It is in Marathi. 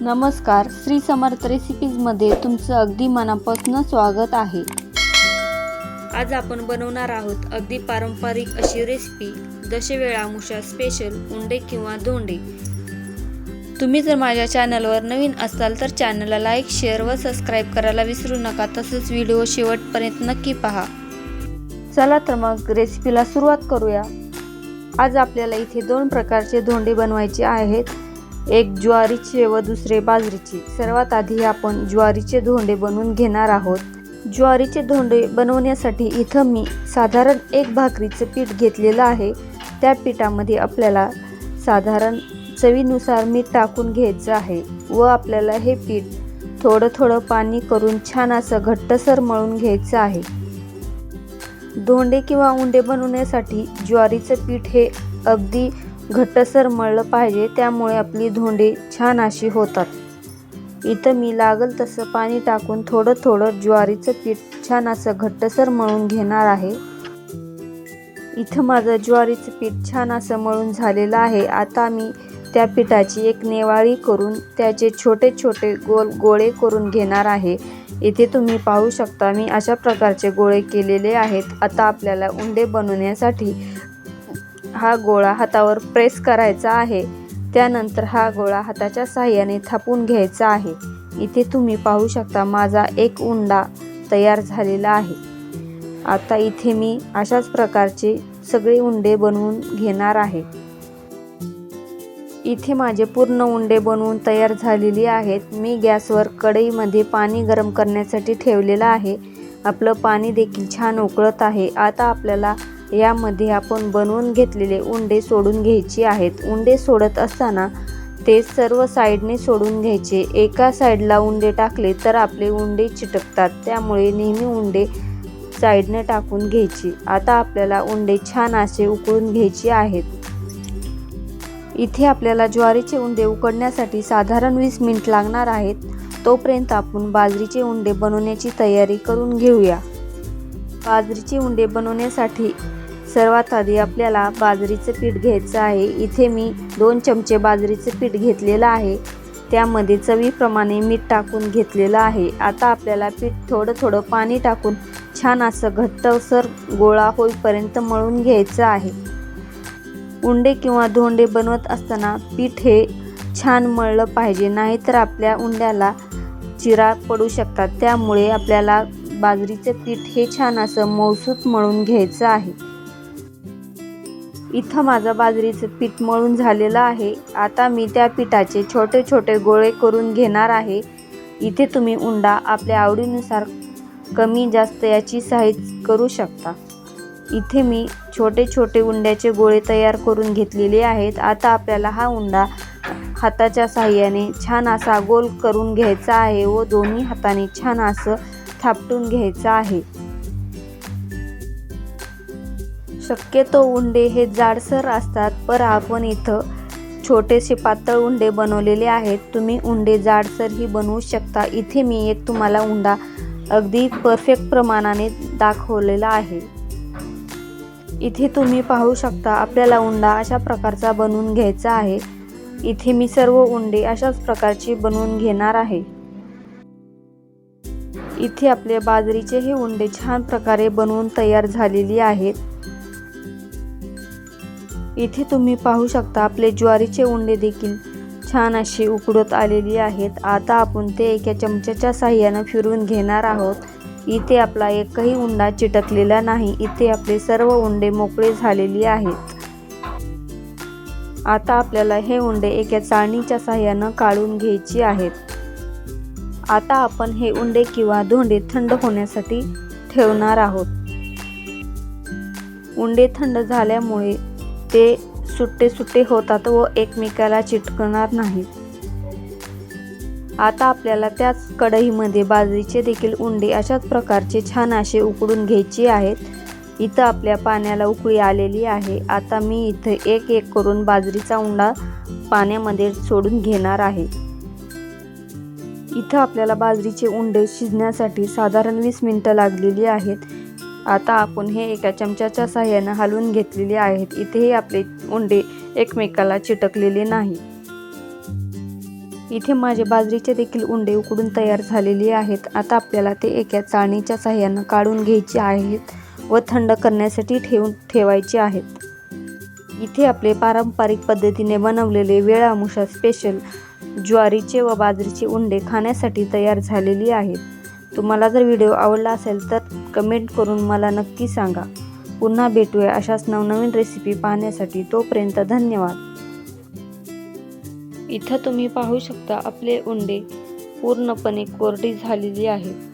नमस्कार श्री समर्थ रेसिपीजमध्ये तुमचं अगदी मनापासून स्वागत आहे. आज आपण बनवणार आहोत अगदी पारंपरिक अशी रेसिपी दशवेळा मुशा स्पेशल उंडे किंवा धोंडे. तुम्ही जर माझ्या चॅनलवर नवीन असाल तर चॅनलला लाईक शेअर व सबस्क्राईब करायला विसरू नका. तसेच व्हिडिओ शेवटपर्यंत नक्की पहा. चला तर मग रेसिपीला सुरुवात करूया. आज आपल्याला इथे दोन प्रकारचे धोंडे बनवायचे आहेत. एक ज्वारीचे व दुसरे बाजरीचे. सर्वात आधी आपण ज्वारीचे धोंडे बनवून घेणार आहोत. ज्वारीचे धोंडे बनवण्यासाठी इथं मी साधारण एक भाकरीचं पीठ घेतलेलं आहे. त्या पिठामध्ये आपल्याला साधारण चवीनुसार मीठ टाकून घ्यायचं आहे व आपल्याला हे पीठ थोडं थोडं पाणी करून छान असं घट्टसर मळून घ्यायचं आहे. धोंडे किंवा उंडे बनवण्यासाठी ज्वारीचं पीठ हे अगदी घट्टसर मळलं पाहिजे त्यामुळे आपली धोंडे छान अशी होतात. इथं मी लागल तसं पाणी टाकून थोडं थोडं ज्वारीचं पीठ छान असं घट्टसर मळून घेणार आहे. इथं माझं ज्वारीचं पीठ छान असं मळून झालेलं आहे. आता मी त्या पिठाची एक नेवाळी करून त्याचे छोटे छोटे गोल गोळे करून घेणार आहे. इथे तुम्ही पाहू शकता मी अशा प्रकारचे गोळे केलेले आहेत. आता आपल्याला उंडे बनवण्यासाठी हा गोळा हातावर प्रेस करायचा आहे. त्यानंतर हा गोळा हाताच्या साह्याने थापून घ्यायचा आहे. इथे तुम्ही पाहू शकता माझा एक उंडा तयार झालेला आहे. आता इथे मी अशाच प्रकारचे सगळे उंडे बनवून घेणार आहे. इथे माझे पूर्ण उंडे बनवून तयार झालेली आहेत. मी गॅसवर कढईमध्ये पाणी गरम करण्यासाठी ठेवलेलं आहे. आपलं पाणी देखील छान उकळत आहे. आता आपल्याला यामध्ये आपण बनवून घेतलेले उंडे सोडून घ्यायचे आहेत. उंडे सोडत असताना ते सर्व साईडने सोडून घ्यायचे. एका साईडला उंडे टाकले तर आपले उंडे चिटकतात. त्यामुळे नेहमी उंडे साईडने टाकून घ्यायचे. आता आपल्याला उंडे छान असे उकळून घ्यायचे आहेत. इथे आपल्याला ज्वारीचे उंडे उकडण्यासाठी साधारण वीस मिनिट लागणार आहेत. तोपर्यंत आपण बाजरीचे उंडे बनवण्याची तयारी करून घेऊया. बाजरीचे उंडे बनवण्यासाठी सर्वात आधी आपल्याला बाजरीचं पीठ घ्यायचं आहे. इथे मी दोन चमचे बाजरीचं पीठ घेतलेलं आहे. त्यामध्ये चवीप्रमाणे मीठ टाकून घेतलेलं आहे. आता आपल्याला पीठ थोडं थोडं पाणी टाकून छान असं घट्टसर गोळा होईपर्यंत मळून घ्यायचं आहे. उंडे किंवा धोंडे बनवत असताना पीठ हे छान मळलं पाहिजे. नाहीतर आपल्या उंड्याला चिरा पडू शकतात. त्यामुळे आपल्याला बाजरीचं पीठ हे छान असं मौसूत मळून घ्यायचं आहे. इथं माझं बाजरीचं पीठ मळून झालेलं आहे. आता मी त्या पिठाचे छोटे छोटे गोळे करून घेणार आहे. इथे तुम्ही उंडा आपल्या आवडीनुसार कमी जास्त याची साईज करू शकता. इथे मी छोटे छोटे उंड्याचे गोळे तयार करून घेतलेले आहेत. आता आपल्याला हा उंडा हाताच्या साह्याने छान असा गोल करून घ्यायचा आहे व दोन्ही हाताने छान असं थापटून घ्यायचं आहे. शक्यतो उंडे हे जाडसर असतात पर आपण इथं छोटेसे पातळ उंडे बनवलेले आहेत. तुम्ही उंडे जाडसरही बनवू शकता. इथे मी एक तुम्हाला उंडा अगदी परफेक्ट प्रमाणाने दाखवलेला आहे. इथे तुम्ही पाहू शकता आपल्याला उंडा अशा प्रकारचा बनवून घ्यायचा आहे. इथे मी सर्व उंडे अशाच प्रकारची बनवून घेणार आहे. इथे आपले बाजरीचे हे उंडे छान प्रकारे बनवून तयार झालेली आहेत. इथे तुम्ही पाहू शकता आपले ज्वारीचे उंडे देखील छान अशी उकडत आलेली आहेत. आता आपण ते एका चमच्याच्या साह्यानं फिरवून घेणार आहोत. इथे आपला एकही उंडा चिटकलेला नाही. इथे आपले सर्व उंडे मोकळे झालेली आहेत. आता आपल्याला हे उंडे एका चाळणीच्या साह्यानं काढून घ्यायची आहेत. आता आपण हे उंडे किंवा धोंडे थंड होण्यासाठी ठेवणार आहोत. उंडे थंड झाल्यामुळे ते सुट्टे सुट्टे होतात व एकमेकाला चिटकणार नाहीत. आता आपल्याला त्याच कढईमध्ये बाजरीचे देखील उंडे अशाच प्रकारचे छान असे उकडून घ्यायचे आहेत. इथं आपल्या पाण्याला उकळी आलेली आहे. आता मी इथं एक एक करून बाजरीचा उंडा पाण्यामध्ये सोडून घेणार आहे. इथं आपल्याला बाजरीचे उंडे शिजण्यासाठी साधारण वीस मिनटं लागलेली आहेत. आता आपण हे एका चमच्याच्या साह्यानं हलवून घेतलेले आहेत. इथेही आपले उंडे एकमेकाला चिटकलेले नाही. इथे माझे बाजरीचे देखील उंडे उकडून तयार झालेले आहेत. आता आपल्याला ते एका चाळणीच्या साह्यानं काढून घ्यायचे आहेत व थंड करण्यासाठी ठेवून ठेवायचे आहेत. इथे आपले पारंपरिक पद्धतीने बनवलेले वेळामुषा स्पेशल ज्वारीचे व बाजरीचे उंडे खाण्यासाठी तयार झालेली आहेत. तुम्हाला जर व्हिडिओ आवडला असेल तर कमेंट करून मला नक्की सांगा. पुन्हा भेटूया अशाच नवनवीन रेसिपी पाहण्यासाठी. तोपर्यंत धन्यवाद. इथं तुम्ही पाहू शकता आपले उंडे. पूर्णपणे कोरडी झालेली आहेत.